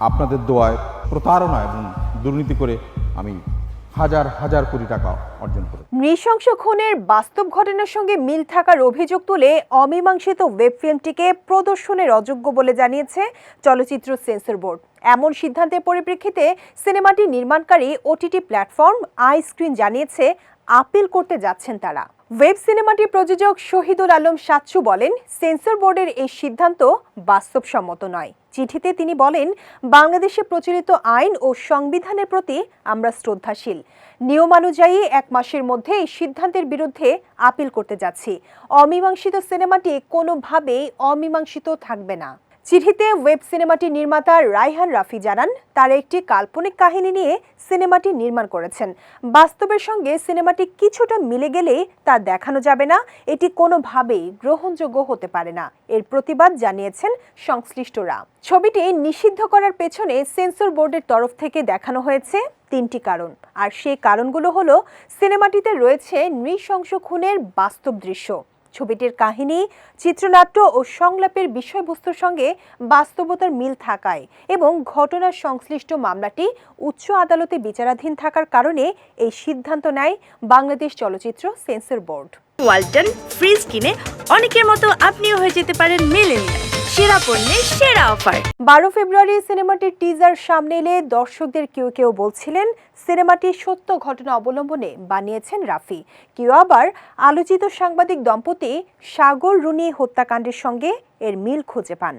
আপনাদের দোয়ায়, প্রতারণা এবং দুর্নীতি করে আমি হাজার হাজার কোটি টাকা অর্জন করি নৃশংস খুনের বাস্তব ঘটনার সঙ্গে মিল থাকার অভিযোগ তুলে অমীমাংসিত ওয়েব ফিল্মটিকে প্রদর্শনের অযোগ্য বলে জানিয়েছে চলচ্চিত্র সেন্সর বোর্ড। এমন সিদ্ধান্তের পরিপ্রেক্ষিতে সিনেমাটি নির্মাণকারী ওটিটি প্ল্যাটফর্ম আই স্ক্রিন জানিয়েছে আপিল করতে যাচ্ছেন তারা। ওয়েব সিনেমাটির প্রযোজক শহীদুল আলম সাচ্চু বলেন, সেন্সর বোর্ডের এই সিদ্ধান্ত বাস্তবসম্মত নয়। চিঠিতে তিনি বলেন, বাংলাদেশে প্রচলিত আইন ও সংবিধানের প্রতি আমরা শ্রদ্ধাশীল। নিয়মানুযায়ী এক মাসের মধ্যে এই সিদ্ধান্তের বিরুদ্ধে আপিল করতে যাচ্ছি। অমীমাংসিত সিনেমাটি কোনোভাবেই অমীমাংসিত থাকবে না। চিঠিতে ওয়েব সিনেমাটি নির্মাতা রাইহান রাফি জানান, তার একটি কাল্পনিক কাহিনী নিয়ে সিনেমাটি নির্মাণ করেছেন। বাস্তবের সঙ্গে সিনেমাটি কিছুটা মিলে গেলে তা দেখানো যাবে না, এটি কোনোভাবেই গ্রহণযোগ্য হতে পারে না, এর প্রতিবাদ জানিয়েছেন সংশ্লিষ্টরা। ছবিটি নিষিদ্ধ করার পেছনে সেন্সর বোর্ডের তরফ থেকে দেখানো হয়েছে তিনটি কারণ, আর সেই কারণগুলো হলো, সিনেমাটিতে রয়েছে নৃশংস খুনের বাস্তব দৃশ্য। ছবিটির কাহিনী, চিত্রনাট্য ও সংলাপের বিষয়বস্তুর সঙ্গে বাস্তবতার মিল থাকায় এবং ঘটনার সংশ্লিষ্ট মামলাটি উচ্চ আদালতে বিচারাধীন থাকার কারণে এই সিদ্ধান্ত নেয় বাংলাদেশ চলচ্চিত্র সেন্সর বোর্ড। ওয়ালটন, ফ্রিজ কিনে অনেকের মতো আপনিও হয়ে যেতে পারেন মেলেনিয়া সেরা সেরা অফার। বারো ফেব্রুয়ারি সিনেমাটির টিজার সামনে এলে দর্শকদের কেউ কেউ বলছিলেন, সিনেমাটি সত্য ঘটনা অবলম্বনে বানিয়েছেন রাফি। কেউ আবার আলোচিত সাংবাদিক দম্পতি সাগর রুনি হত্যাকাণ্ডের সঙ্গে এর মিল খুঁজে পান।